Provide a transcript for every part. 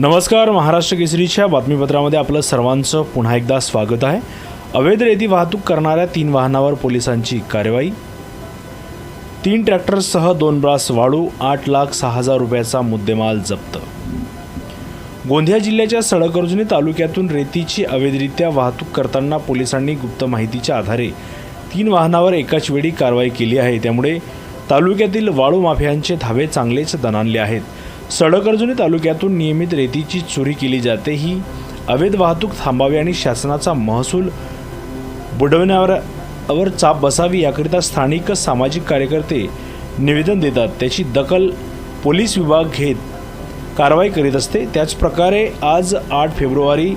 नमस्कार महाराष्ट्र केसरीच्या बातमीपत्रामध्ये आपलं सर्वांचं पुन्हा एकदा स्वागत आहे. अवैध रेती वाहतूक करणाऱ्या तीन वाहनावर पोलिसांची कारवाई. तीन ट्रॅक्टरसह दोन ब्रास वाळू आठ लाख सहा हजार रुपयाचा मुद्देमाल जप्त. गोंदिया जिल्ह्याच्या सडकअर्जुनी तालुक्यातून रेतीची अवैधरित्या वाहतूक करताना पोलिसांनी गुप्त माहितीच्या आधारे तीन वाहनावर एकाच वेळी कारवाई केली आहे. त्यामुळे तालुक्यातील वाळू माफियांचे धावे चांगलेच दणाणले आहेत. सडकर्जुनी तालुक्यातून नियमित रेतीची चोरी केली जाते. ही अवैध वाहतूक थांबावी आणि शासनाचा महसूल बुडवण्यावर चाप बसावी याकरिता स्थानिक सामाजिक कार्यकर्ते निवेदन देतात. त्याची दखल पोलीस विभाग घेत कारवाई करीत असते. त्याचप्रकारे आज आठ फेब्रुवारी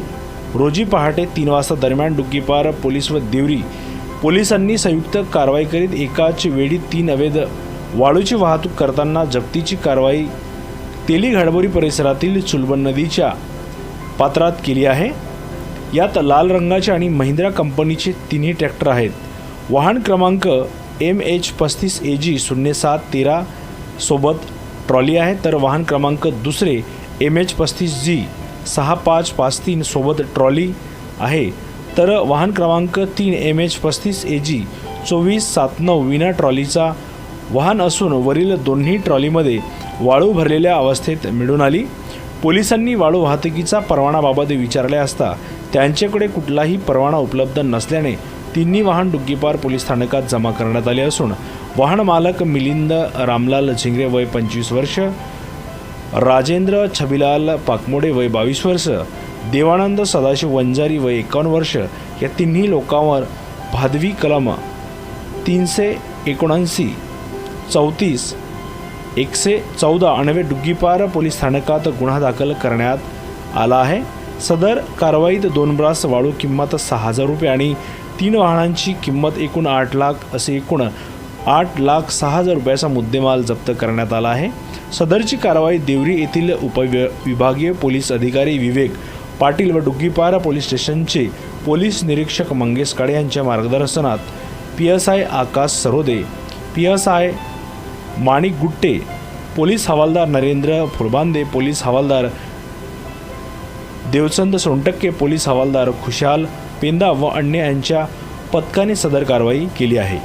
रोजी पहाटे तीन वाजता दरम्यान डुग्गीपार पोलीस व देवरी पोलिसांनी संयुक्त कारवाई करीत एकाच वेळी तीन अवैध वाळूची वाहतूक करताना जप्तीची कारवाई तेली घाडबोरी परिसरातील चुलबन नदीच्या पात्रात केली आहे. यात लाल रंगाचे आणि महिंद्रा कंपनीचे तिन्ही ट्रॅक्टर आहेत. वाहन क्रमांक एम एच पस्तीस ए जी शून्य सात तेरा सोबत ट्रॉली आहे. तर वाहन क्रमांक दुसरे एम एच पस्तीस जी सहा पाच पाच तीन सोबत ट्रॉली आहे. तर वाहन क्रमांक तीन एम एच पस्तीस ए जी चोवीस सात नऊ विना ट्रॉलीचा वाहन असून वरील दोन्ही ट्रॉलीमध्ये वाळू भरलेल्या अवस्थेत मिळून आली. पोलिसांनी वाळू वाहतुकीचा परवानाबाबत विचारले असता त्यांच्याकडे कुठलाही परवाना उपलब्ध नसल्याने तिन्ही वाहन डुग्गीपार पोलीस स्थानकात जमा करण्यात आले असून वाहन मालक मिलिंद रामलाल झिंगरे वय पंचवीस वर्ष राजेंद्र छबिलाल पाकमोडे वय बावीस वर्ष देवानंद सदाशिव वंजारी वय एकावन्न वर्ष या तिन्ही लोकांवर भादवी कलम तीनशे एकोणऐंशी चौतीस. एकशे चौदा अणवे डुग्गीपार पोलीस स्थानकात गुन्हा दाखल करण्यात आला आहे. सदर कारवाईत दोन ब्रास वाळू किंमत सहा हजार रुपये आणि तीन वाहनांची किंमत एकूण आठ लाख असे एकूण आठ लाख सहा हजार रुपयाचा मुद्देमाल जप्त करण्यात आला आहे. सदरची कारवाई देवरी येथील उपविभागीय पोलीस अधिकारी विवेक पाटील व डुग्गीपारा पोलीस स्टेशनचे पोलीस निरीक्षक मंगेश काळे यांच्या मार्गदर्शनात P S I Akash Sarode P S I Manik Gutte police हवालदार नरेंद्र फुलबांदे पोलीस हवालदार देवचंद सोनटक्के पोलीस हवालदार खुशाल पेंदा व अन्य यांच्या पथकाने सदर कारवाई केली आहे.